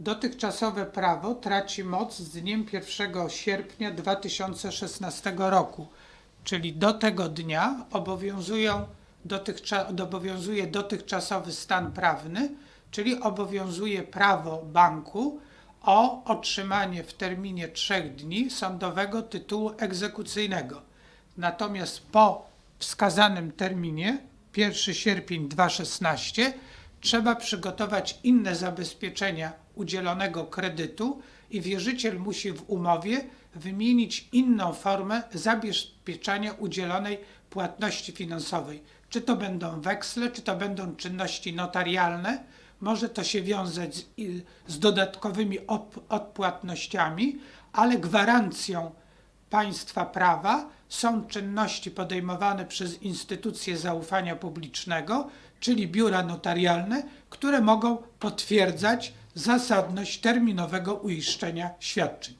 Dotychczasowe prawo traci moc z dniem 1 sierpnia 2016 roku, czyli do tego dnia obowiązują dotychcza, obowiązuje dotychczasowy stan prawny, czyli obowiązuje prawo banku o otrzymanie w terminie trzech dni sądowego tytułu egzekucyjnego. Natomiast po wskazanym terminie, 1 sierpień 2016, trzeba przygotować inne zabezpieczenia udzielonego kredytu i wierzyciel musi w umowie wymienić inną formę zabezpieczania udzielonej płatności finansowej. Czy to będą weksle, czy to będą czynności notarialne, może to się wiązać z, z dodatkowymi odpłatnościami, ale gwarancją państwa prawa są czynności podejmowane przez instytucje zaufania publicznego, czyli biura notarialne, które mogą potwierdzać zasadność terminowego uiszczenia świadczeń.